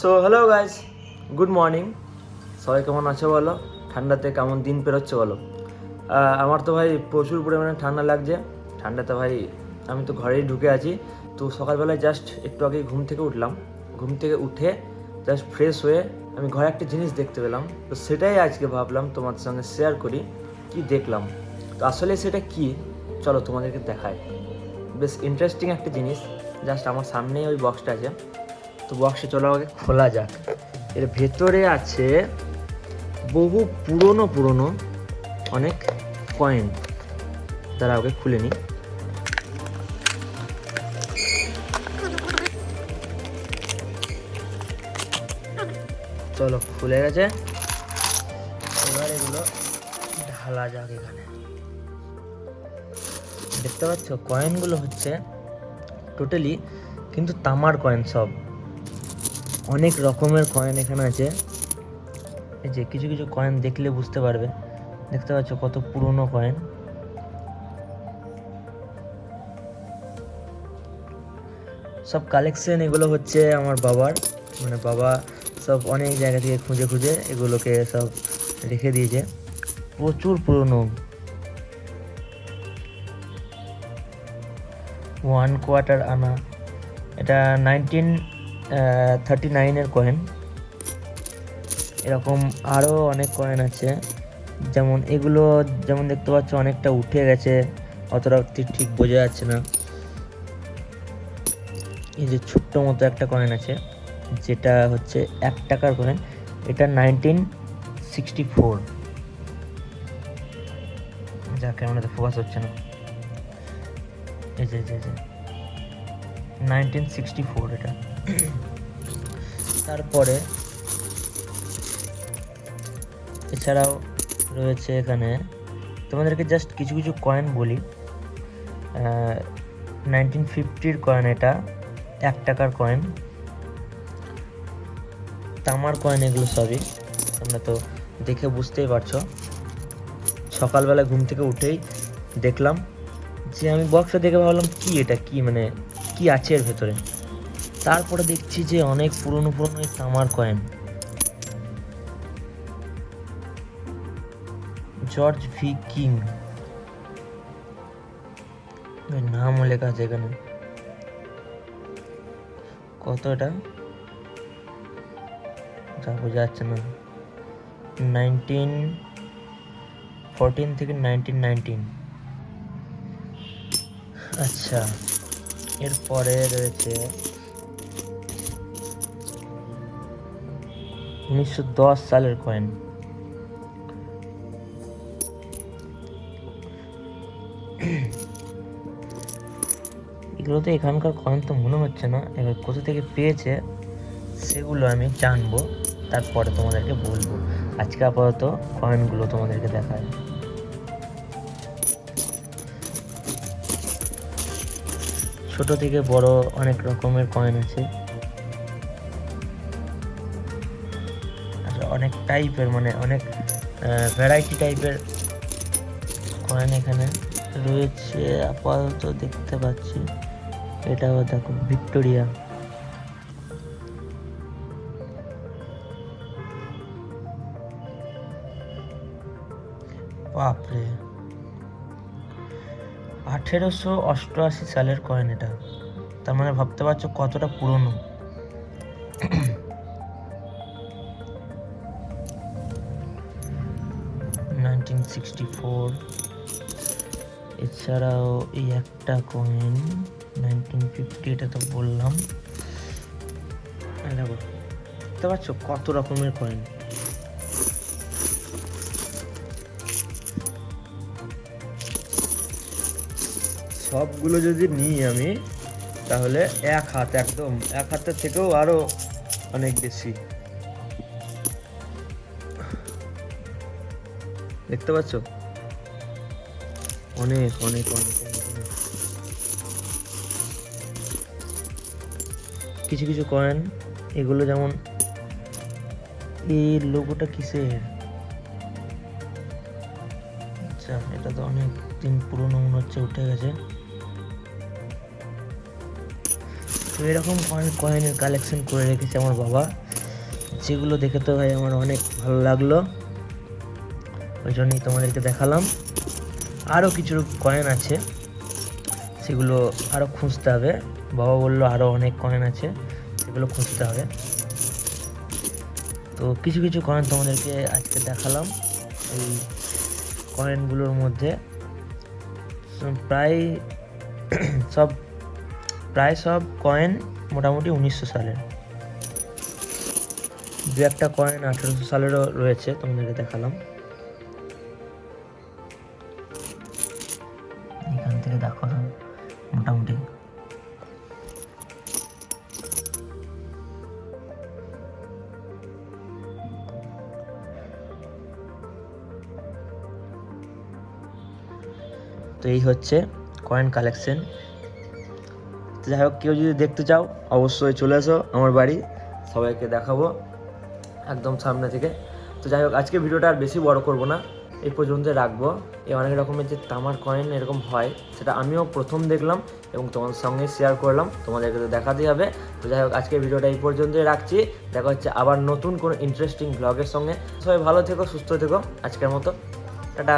So hello guys good morning সবাই কেমন আছো বলো? ঠান্ডাতে কেমন দিন পেরোচ্ছে বলো? আমার তো ভাই প্রচুর পরিমাণে ঠান্ডা লাগছে। ঠান্ডাতে ভাই, আমি তো ঘরেই ঢুকে আছি। তো সকালবেলায় জাস্ট একটু আগে ঘুম থেকে উঠলাম। ঘুম থেকে উঠে জাস্ট ফ্রেশ হয়ে আমি ঘরে একটা জিনিস দেখতে পেলাম। তো সেটাই আজকে ভাবলাম তোমার সঙ্গে শেয়ার করি, কি দেখলাম? তো আসলে সেটা কি? চলো তোমাদেরকে দেখায় বেশ ইন্টারেস্টিং একটা জিনিস। জাস্ট আমার সামনেই ওই বক্সটা আছে। তো বক্সে চলো আগে, খোলা যাক। এর ভেতরে আছে বহু পুরনো পুরনো অনেক কয়েন তারা ওকে খুলে নি। চলো, খুলে গেছে। এবার এগুলো ঢালা যাক এখানে। দেখতে পাচ্ছ কয়েনগুলো হচ্ছে টোটালি কিন্তু তামার কয়েন সব। অনেক রকমের কয়েন এখানে আছে। এই যে কিছু কিছু কয়েন দেখলে বুঝতে পারবে। দেখতে পাচ্ছ কত পুরনো কয়েন সব কালেকশন এগুলো হচ্ছে আমার বাবার। মানে বাবা সব অনেক জায়গা থেকে খুঁজে খুঁজে এগুলোকে সব রেখে দিয়েছে। প্রচুর পুরনো। ওয়ান কোয়ার্টার আনা। এটা নাইনটিন থার্টি নাইনের কয়েন এরকম আরও অনেক কয়েন আছে। যেমন এগুলো, যেমন দেখতে পাচ্ছ, অনেকটা উঠে গেছে। অতটা ঠিক বোঝা যাচ্ছে না। এই যে ছোট্ট মতো একটা কয়েন আছে, যেটা হচ্ছে এক টাকার কয়েন এটা নাইনটিন সিক্সটি ফোর যা ক্যামেরাতে ফোকাস হচ্ছে না। এই যে নাইনটিন সিক্সটি ফোর এটা। তারপরে এছাড়াও রয়েছে এখানে, তোমাদেরকে জাস্ট কিছু কিছু কয়েন বলি। নাইনটিন ফিফটির কয়েন এটা, এক টাকার কয়েন তামার কয়েন এগুলো সবই, তোমরা তো দেখে বুঝতেই পারছ। সকালবেলা ঘুম থেকে উঠেই দেখলাম যে আমি বক্সটা দেখে ভাবলাম, কি এটা কি মানে কি আছে এর ভেতরে? তারপরে দেখছি যে অনেক পুরনো পুরনো তামার কয়েন। George V king. নামও লেখা আছে এখানে। কত এটা? যা বোঝা যাচ্ছে না। নাইনটিন, ফোরটিন থেকে নাইনটিন নাইনটিন। আচ্ছা এরপরে রয়েছে উনিশশো দশ সালের কয়েন এগুলো তো এখানকার কয়েন তো মনে হচ্ছে না। এবার কোথা থেকে পেয়েছে, সেগুলো আমি জানব। তারপরে তোমাদেরকে বলব। আজকে আপাতত কয়েনগুলো তোমাদেরকে দেখায় ছোট থেকে বড় অনেক রকমের কয়েন আছে। অনেক টাইপের মানে অনেক ভ্যারাইটি টাইপের কয়েন এখানে রয়েছে। আপাতত দেখতে পাচ্ছি। এটাও দেখো, ভিক্টোরিয়া। বাপরে। আঠেরোশো অষ্টআশি সালের কয়েন এটা। তার মানে ভাবতে পারছ কতটা পুরনো। সিক্সটি ফোর এছাড়াও এই একটা কয়েন নাইনটিন ফিফটি এটা তো বললাম। দেখো, দেখতে পাচ্ছ কত রকমের কয়েন সবগুলো যদি নিই আমি, তাহলে এক হাত, একদম, এক হাতের থেকেও আরও অনেক বেশি। দেখতে পাচ্ছ? অনেক অনেক অনেক। কিছু কিছু কয়েন, এগুলো যেমন এই লোগোটা কিসের? আচ্ছা এটা তো অনেক দিন পুরনো মনে হচ্ছে, উঠে গেছে। তো এরকম অনেক কয়েনের কালেকশন করে রেখেছে আমার বাবা। যেগুলো দেখে তো ভাই আমার অনেক ভালো লাগল। ওই জন্যই তোমাদেরকে দেখালাম। আরও কিছু কয়েন আছে। সেগুলো আরও খুঁজতে হবে। বাবা বলল আরও অনেক কয়েন আছে, সেগুলো খুঁজতে হবে। তো কিছু কিছু কয়েন তোমাদেরকে আজকে দেখালাম। এই কয়েনগুলোর মধ্যে প্রায় সব প্রায় সব কয়েন মোটামুটি উনিশশো সালের। দু একটা কয়েন আঠেরোশো সালেরও রয়েছে, তোমাদেরকে দেখালাম। থেকে দেখো মোটামুটি। তো এই হচ্ছে কয়েন কালেকশন তো যাই হোক, কেউ যদি দেখতে চাও, অবশ্যই চলে এসো আমার বাড়ি, সবাইকে দেখাবো একদম সামনে থেকে। তো যাই হোক, আজকে ভিডিওটা আর বেশি বড় করব না। এই পর্যন্ত রাখব, এই অনেক রকমের যে তামার কয়েন এরকম হয়, সেটা আমিও প্রথম দেখলাম এবং তোমাদের সঙ্গে শেয়ার করলাম, তোমাদেরকে তো দেখাতেই হবে। তো যাই হোক আজকে ভিডিওটা এই পর্যন্তই রাখছি। দেখা হচ্ছে আবার নতুন কোনো ইন্টারেস্টিং ব্লগের সঙ্গে। সবাই ভালো থেকো, সুস্থ থেকো। আজকের মতো, টাটা।